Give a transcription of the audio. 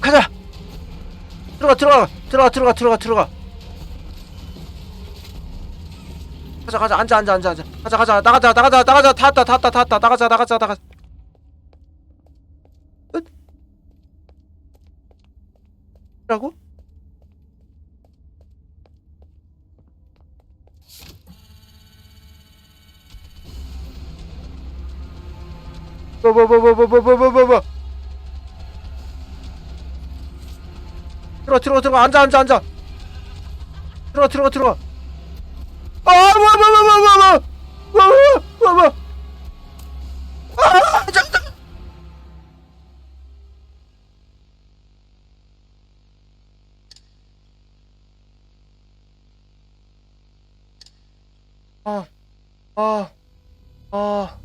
가자. 들어가 들어가 들어가 들어가 들어가 들어가. 가자 가자 앉아 앉아 앉아 앉아 가자 가자 나가자 나가자 나가자 다 왔다 다 왔다 다 왔다 나가자 나가자. 끝. 라고? 뭐뭐뭐뭐뭐뭐뭐뭐 들어가 들어가 들어가 앉아 앉아 앉아. 들어가 들어가 들어가 아뭐뭐뭐뭐뭐뭐뭐뭐뭐. 아 잠깐. 아, 아, 아.